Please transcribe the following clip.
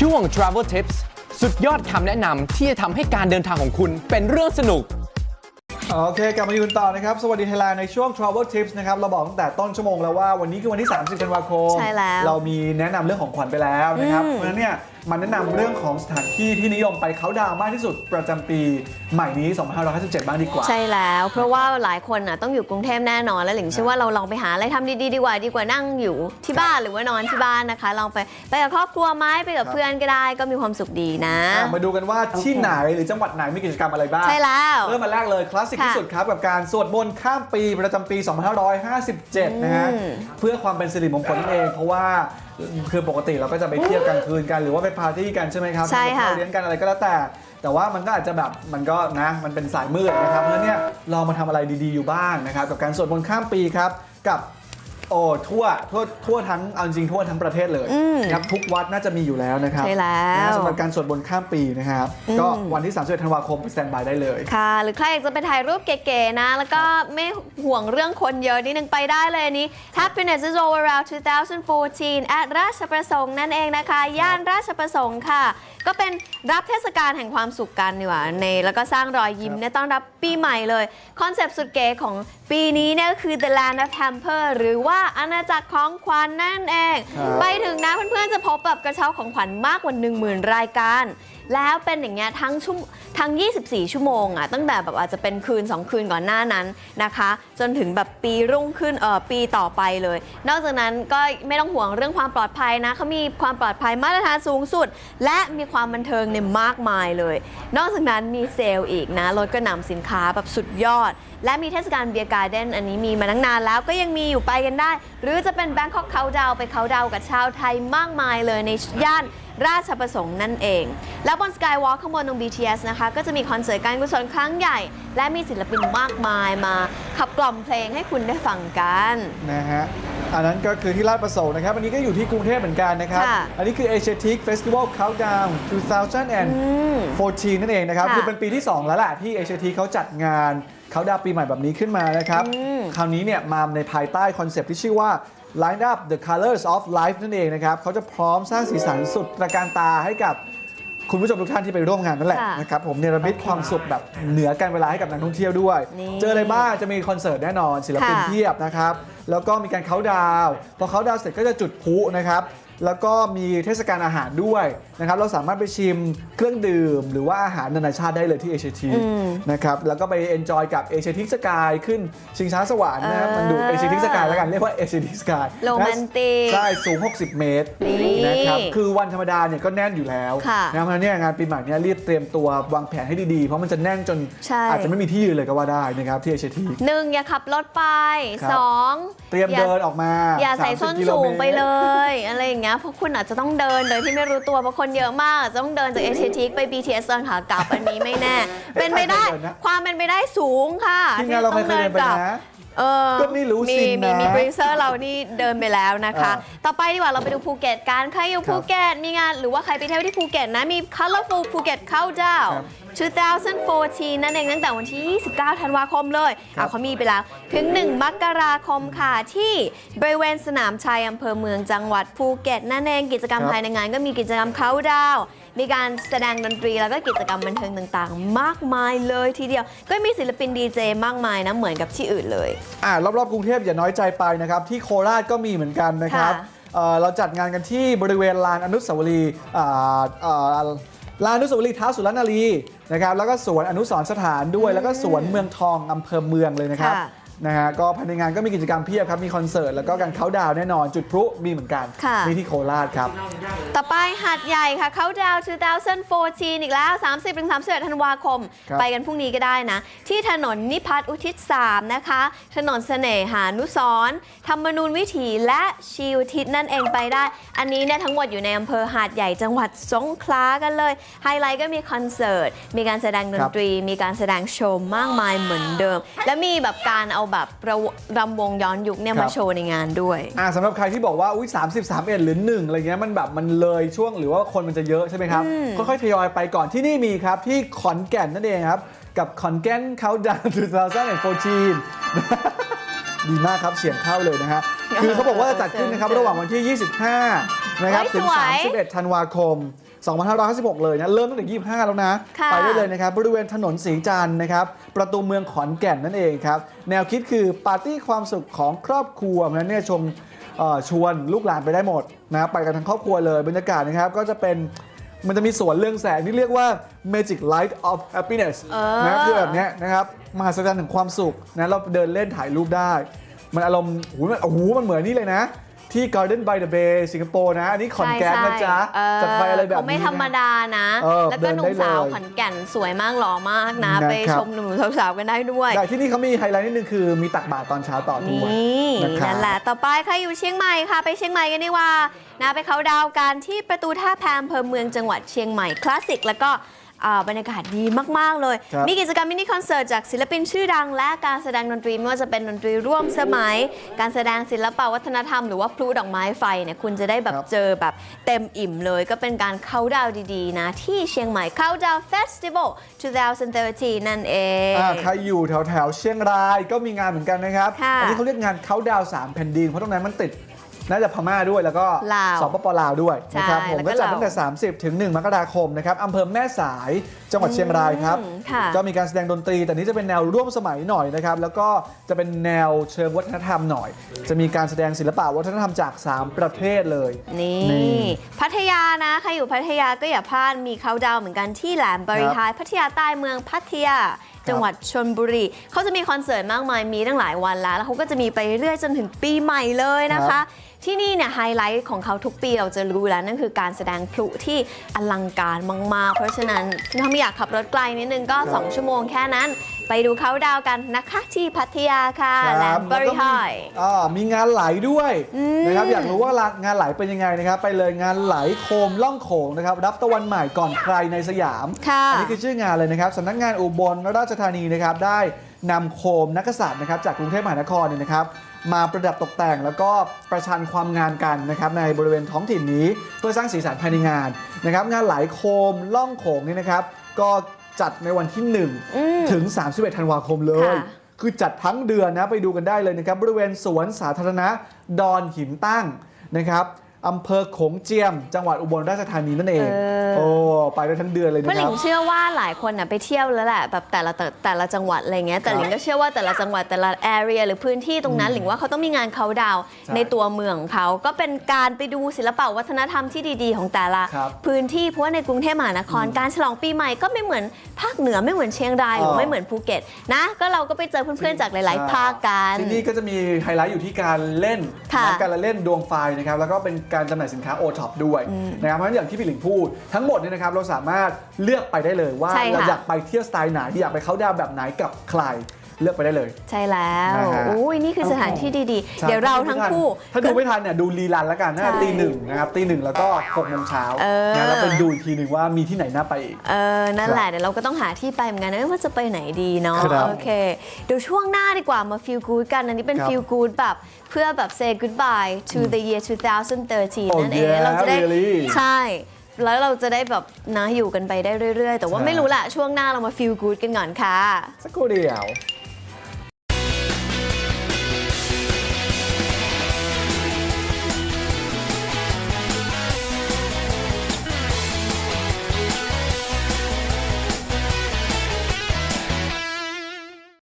ช่วง Travel Tips สุดยอดคำแนะนำที่จะทำให้การเดินทางของคุณเป็นเรื่องสนุก โอเค กลับมาอยู่กันต่อนะครับ สวัสดีไทยแลนด์ในช่วง Travel Tips นะครับ เราบอกตั้งแต่ต้นชั่วโมงแล้วว่าวันนี้คือวันที่ 30 ธันวาคม ใช่แล้ว เรามีแนะนำเรื่องของขวัญไปแล้วนะครับอืมเพราะฉะนั้นเนี่ยมันแนะนำเรื่องของสถานที่ที่นิยมไปเขาน์ดาวน์มากที่สุดประจำปีใหม่นี้ 2557 บ้างดีกว่า ใช่แล้ว เพราะว่าหลายคนอะต้องอยู่กรุงเทพแน่นอน แล้วหลิงเชื่อว่าเราลองไปหาอะไรทำดีๆดีกว่าดีกว่านั่งอยู่ที่บ้านหรือว่านอนที่บ้านนะคะ ลองไปไปกับครอบครัวไหมไปกับครับเพื่อนก็ได้ก็มีความสุขดีนะ อะมาดูกันว่าที่ไหนหรือจังหวัดไหนมีกิจกรรมอะไรบ้าง ใช่แล้ว เริ่มมาแรกเลยคลาสสิกค่ะที่สุดครับ กับการสวดมนต์ข้ามปีประจำปี 2557 นะฮะ อืมเพื่อความเป็นสิริมงคลนั่นเอง เพราะว่าคือปกติเราก็จะไปเที่ยวกลางคืนกันหรือว่าไปปาร์ตี้กันใช่ไหมครับใช่ค่ะทำกับข้าวเลี้ยงกันอะไรก็แล้วแต่ แต่ว่ามันก็อาจจะแบบมันก็นะมันเป็นสายมืดนะครับเพราะฉะนั้นเนี่ยลองมาทำอะไรดีๆอยู่บ้างนะครับกับการสวดมนต์ข้ามปีครับกับ โอ้ทั่วทั่วทั่วทั้งเอาจริงๆทั่วทั้งประเทศเลยอืมนะครับทุกวัดน่าจะมีอยู่แล้วนะครับใช่แล้วนะฮะสำหรับการสวดมนต์ข้ามปีนะครับอืม ก็วันที่31ธันวาคมไปสแตนบายได้เลย ค่ะ หรือใครอยากจะไปถ่ายรูปเก๋ๆนะ แล้วก็ไม่ห่วงเรื่องคนเยอะนิดนึงไปได้เลยอันนี้ Happiness is all around 2014 at ราชประสงค์นั่นเองนะคะ ย่านราชประสงค์ค่ะ ก็เป็นรับเทศกาลแห่งความสุขกันดีกว่าในแล้วก็สร้างรอยยิ้มเนี่ยต้อนรับปีใหม่เลย คอนเซปต์สุดเก๋ของปีนี้เนี่ยก็คือ The Land of Hamper หรือว่าอาณาจักรของขวัญนั่นเองครับไปถึงนะเพื่อนๆจะพบแบบกระเช้าของขวัญมากกว่า 10,000 รายการ แล้วเป็นอย่างเงี้ยทั้งชั่วทั้ง 24 ชั่วโมงอะตั้งแต่แบบอาจจะเป็นคืน 2 คืนก่อนหน้านั้นนะคะ จนถึงแบบปีรุ่งขึ้นเออปีต่อไปเลย นอกจากนั้นก็ไม่ต้องห่วงเรื่องความปลอดภัยนะเขามีความปลอดภัยมาตรฐานสูงสุด และมีความบันเทิงเนี่ยมากมายเลย นอกจากนั้นมีเซลล์อีกนะลดกระหน่ำสินค้าแบบสุดยอด และมีเทศกาลเบียร์การ์เด้นอันนี้มีมาตั้งนานแล้วก็ยังมีอยู่ไปกันได้หรือจะเป็นแบงคอกเขาดาวไปเขาดาวกับชาวไทยมากมายเลยในย่านราชประสงค์นั่นเอง แล้วบนสกายวอล์คข้างบนตรง BTS นะคะ ก็จะมีคอนเสิร์ตการกุศลครั้งใหญ่ และมีศิลปินมากมายมาขับกล่อมเพลงให้คุณได้ฟังกันนะฮะ อันนั้นก็คือที่ลาดประสงค์นะครับ อันนี้ก็อยู่ที่กรุงเทพเหมือนกันนะครับ ค่ะอันนี้คือ Asiatic Festival Countdown 2014 นั่นเองนะครับ ค่ะคือเป็นปีที่ 2 แล้วแหละที่ Asiatic เขาจัดงานเขาดาวปีใหม่แบบนี้ขึ้นมานะครับ อืม คราวนี้เนี่ยมาในภายใต้คอนเซปต์ที่ชื่อว่า Line Up the Colors of Life นั่นเองนะครับเขาจะพร้อมสร้างสีสันสุดตระการตาให้กับ คุณผู้ชมทุกท่านที่ไปร่วมงานนั่นแหละค่ะนะครับผมเนรมิตความสุขแบบเหนือการเวลาให้กับนักท่องเที่ยวด้วย นี่เจออะไรบ้างจะมีคอนเสิร์ตแน่นอนศิลปินค่ะ เพียบนะครับแล้วก็มีการเขาน์ดาวน์พอเขาน์ดาวน์เสร็จก็จะจุดพลุนะครับ แล้วก็มีเทศกาลอาหารด้วยนะครับเราสามารถไปชิมเครื่องดื่ม หรือว่าอาหารนานาชาติได้เลยที่เอเชียทีอืมนะครับแล้วก็ไปเอนจอยกับเอเชียทิกสกายขึ้นชิงช้าสวรรค์นะครับเออมันดูเอเชียทิกสกายแล้วกันเรียกว่าเอเชียทิกสกายโรแมนติกใช่สูง 60 เมตรนี่นะครับคือวันธรรมดาเนี่ยก็แน่นอยู่แล้วค่ะนะเพราะฉะนั้นเนี่ยงานปีใหม่เนี่ยรีบเตรียมตัววางแผนให้ดีๆ เพราะมันจะแน่นจนใช่อาจจะไม่มีที่ยืนเลยก็ว่าได้นะครับที่เอเชียทีหนึ่งอย่าขับรถไปครับสอง เตรียมอาเดินออกมา อย่าใส่30ส้นกิโลสูมงตรไปเลย อะไรอย่างเงี้ยเพราะคุณอาจจะต้องเดินโดยที่ไม่รู้ตัวเพราะคนเยอะมากจะต้องเดินจากเอเชียทิกไป BTS ตอนขากลับอันนี้ไม่แน่ เป็นไปได้ใครเคยเดินนะความเป็นไปได้สูงค่ะทีมงานเราเคยที่เดินไปกลับนะ เออก็ไม่รู้มีสิมีนะ มีบริเซอร์เรานี่เดินไปแล้วนะคะอ่าต่อไปดีกว่าเราไปดูภูเก็ตกันใครอยู่ครับภูเก็ตมีงานหรือว่าใครไปเที่ยวที่ภูเก็ตนะ มี Colorful Phuket Countdown ครับ2014 นั่นเองตั้งแต่วันที่ 29 ธันวาคมเลยครับอะเขามีไปแล้ว ถึง 1 มกราคมค่ะ ที่บริเวณสนามชัยอำเภอเมืองจังหวัดภูเก็ตนั่นเองกิจกรรมครับ ภายในงานก็มีกิจกรรมเขาน์ดาวน์ มีการแสดงดนตรีแล้วก็กิจกรรมบันเทิงต่างๆ มากมายเลยทีเดียว ก็มีศิลปินดีเจมากมายนะเหมือนกับที่อื่นเลย อ่ารอบๆกรุงเทพอย่าน้อยใจไปนะครับ ที่โคราชก็มีเหมือนกันนะครับค่ะ เอ่อเราจัดงานกันที่บริเวณลานอนุสาวรีย์อ่าอ่าลานอนุสาวรีย์ท้าวสุรนารีนะครับแล้วก็สวนอนุสรณ์สถานด้วย แล้วก็สวนเมืองทองอำเภอเมืองเลยนะครับ ค่ะ นะฮะก็ภายในงานก็มีกิจกรรมเพียบครับ มีคอนเสิร์ต แล้วก็การเขาน์ดาวน์แน่นอนจุดพลุมีเหมือนกันค่ะ นี่ที่โคราชครับ ต่อไปหาดใหญ่ค่ะเขาดาว2014 อีกแล้ว 30-31ธันวาคม ครับ ไปกันพรุ่งนี้ก็ได้นะ ที่ถนนนิพัฒน์อุทิศ 3 นะคะ ถนนเสน่หานุสรณ์ธรรมนูญวิถีและชีวทิศนั่นเองไปได้ อันนี้เนี่ยทั้งหมดอยู่ในอำเภอหาดใหญ่จังหวัดสงขลากันเลย ไฮไลท์ก็มีคอนเสิร์ต มีการแสดงดนตรี มีการแสดงโชว์มากมายเหมือนเดิม และมีแบบการเอาแบบประวรำวงย้อนยุคเนี่ยครัมาบโชว์ในงานด้วย อ่าสำหรับใครที่บอกว่าอุ้ย30 31หรือ1อะไรเงี้ยมันแบบมันเลยช่วงหรือว่าคนมันจะเยอะใช่ไหมครับ ค่อยๆทยอยไปก่อนที่นี่มีครับ ที่ขอนแก่นนั่นเองครับ กับขอนแก่นเขาดาว2014 ดีมากครับเสียงเข้าเลยนะฮะคือเขาบอกว่าจะจัดขึ้นนะครับ ระหว่างวันที่ 25 นะครับเฮ้ยถึงสวย 31 ธันวาคม 2556 เลยนะ เริ่มตั้งแต่ 25 แล้วนะค่ะไปได้เลยนะครับ บริเวณถนนสีจันทร์นะครับ ประตูเมืองขอนแก่นนั่นเองครับ แนวคิดคือปาร์ตี้ความสุขของครอบครัวเพราะฉะนั้นเนี่ยชมเอ่อชวนลูกหลานไปได้หมดนะไปกันทั้งครอบครัวเลย บรรยากาศนะครับก็จะเป็นมันจะมีสวนเรื่องแสงที่เรียกว่า Magic Light of Happiness เออนะคือแบบเนี้ยนะครับมหัศจรรย์ถึงความสุขนะเราเดินเล่นถ่ายรูปได้ มันอารมณ์โอ้โหมันโอ้โหมันเหมือนนี่เลยนะ ที่ Garden by the Bay สิงคโปร์นะ อันนี้ขอนแก่นนะจ๊ะใช่จัดไปอะไรแบบเขานี้ไม่ธรรมนะดานะเออแล้วก็หนุ่มเดินได้สาวเลยขอนแก่นสวยมากหล่อมากนะนะครับไปชมหนุ่มๆสาวๆกันได้ด้วยแต่ที่นี่เขามีไฮไลท์นิดนึงคือมีตักบาตรตอนเช้าต่อด้วยนี่นะครับนั่นแหละ ต่อไปใครอยู่เชียงใหม่ค่ะ ไปเชียงใหม่กันดีกว่านะไปเขาน์ดาวน์กันที่ประตูท่าแพอำเภอเมืองจังหวัดเชียงใหม่คลาสสิกแล้วก็อ่า บรรยากาศดีมาก ๆ เลย ครับมีกิจกรรมมินิคอนเสิร์ตจากศิลปินชื่อดัง และการแสดงดนตรีไม่ว่าจะเป็นดนตรีร่วมสมัย การแสดงศิลปวัฒนธรรมหรือว่าพลุดอกไม้ไฟเนี่ยคุณจะได้แบบครับ เจอแบบเต็มอิ่มเลย ก็เป็นการเข้าน์ดาวน์ดีๆ นะ ที่เชียงใหม่เข้าน์ดาวน์เฟสติวัล2013 นั่นเอง อ่าใครอยู่แถวแถวๆเชียงรายก็มีงานเหมือนกันนะครับ ค่ะ อันี้เขาเรียกงานเขาดาวสามแผ่นดินเพราะตรงนั้นมันติด น่าจะพม่าด้วยแล้วก็ลาวสปปลาวด้วยนะครับใช่ผมแล้วก็ก็จัดลาวตั้งแต่ 30 ถึง 1 มกราคมนะครับอำเภอแม่สายจังหวัดเชียงรายครับอืมค่ะก็มีการแสดงดนตรี แต่นี้จะเป็นแนวร่วมสมัยหน่อยนะครับ แล้วก็จะเป็นแนวเชิงวัฒนธรรมหน่อย จะมีการแสดงศิลปะวัฒนธรรมจาก 3 ประเทศเลย นี่นี่พัทยานะใครอยู่พัทยาก็อย่าพลาดมีเขาน์ดาวน์เหมือนกันที่แหลมบริหารพัทยาใต้เมืองพัทยาจังหวัดชนบุรี เขาจะมีคอนเสิร์ตมากมายมีตั้งหลายวันแล้ว แล้วเขาก็จะมีไปเรื่อยจนถึงปีใหม่เลยนะครัคะบ ที่นี่เนี่ยไฮไลท์ของเขาทุกปีเราจะรู้แล้วนั่นคือการแสดงพลุที่อลังการมาก ๆ เพราะฉะนั้นถ้าไม่อยากขับรถไกลนิดนึงก็ 2 ชั่วโมงแค่นั้น ไปดูเขาน์ดาวน์กันนะคะที่พัทยาค่ะแหลมบริหารอ่ามีงานไหลด้วยอืมนะครับอยากรู้ว่างานไหลเป็นยังไงนะครับ ไปเลยงานไหลโคมล่องโขงนะครับรับตะวันใหม่ก่อนใครในสยามค่ะอันี้คือชื่องานเลยนะครับสำนักงานอุบลราชธานีนะครับได้นำโคมนักกษัตริย์นะครับจากกรุงเทพมหานครเนี่ยนะครับ มาประดับตกแต่ง แล้วก็ประชันความงานกันนะครับในบริเวณท้องถิ่นนี้ เพื่อสร้างสีสันภายในงานนะครับงานไหลโคมล่องโขงนี่นะครับ ก็จัดในวันที่อืม1ถึง 31 ธันวาคมเลยค่ะคือจัดทั้งเดือนนะไปดูกันได้เลยนะครับบริเวณสวนสาธารณะดอนหินตั้งนะครับ อำเภอโขงเจียม จังหวัดอุบลราชธานีนั่นเองเออโอ้ไปได้ทั้งเดือนเลยเพราะนะหคลิรับงเชื่อว่าหลายคนน่ะไปเที่ยวแล้วแหละแบบแต่ละแต่แต่ละจังหวัดอะไรเงี้ยแต่ครับหลิงก็เชื่อว่าแต่ละจังหวัดแต่ละแอเรียหรือพื้นที่ตรงนั้นหลิงว่าเขาต้องมีงานเขาน์ดาวน์ใช่ในตัวเมืองของเขาก็เป็นการไปดูศิลปะวัฒนธรรมที่ดีๆ ของแต่ละครับพื้นที่เพราะว่าในกรุงเทพมหานครการฉลองปีใหม่ก็ไม่เหมือนภาคเหนือไม่เหมือนเชียงรายหรืออไม่เหมือนภูเก็ตนะก็เราก็ไปเจอเพื่อนๆจากหลาย ๆ ภาคกันที่นี่ก็จะมีไฮไลท์อยู่ที่การเล่นค่ะนะการละเล่นดวงไฟนะครับแล้วก็เป็นการจำหน่ายสินค้าโอท็อปด้วยนะครับเพราะฉะนั้นอย่างที่พี่หลิงพูดทั้งหมดเนี่ยนะครับเราสามารถเลือกไปได้เลยว่าใช่ค่ะ เราอยากไปเที่ยวสไตล์ไหนอยากไปเขาน์ดาวน์แบบไหนกับใคร เลือกไปได้เลย ใช่แล้วนะฮะ อุ้ยนี่คือสถานที่ดีๆใช่เดี๋ยวเราทั้งคู่ ถ้าดูไม่ทันเนี่ยดูรีลันแล้วกันนะใช่ตีหนึ่งนะครับตีหนึ่งแล้วก็หกโมงเช้าเออ นะแล้วไปดูอีกทีหนึ่งว่ามีที่ไหนน่าไปอีก เออ นั่นแหละ เดี๋ยวเราก็ต้องหาที่ไปเหมือนกันนะว่าจะไปไหนดีเนาะ ครับ โอเค เดี๋ยวช่วงหน้าดีกว่ามา feel good กัน อันนี้เป็นครับ feel good แบบเพื่อแบบ say goodbye to the year 2013 Oh นั่นเอง yeah เราจะได้ really? ใช่ แล้วเราจะได้แบบนะอยู่กันไปได้เรื่อยๆ แต่ว่าใช่ ไม่รู้ละช่วงหน้าเรามา feel good กันก่อนค่ะ สักครู่เดียวเ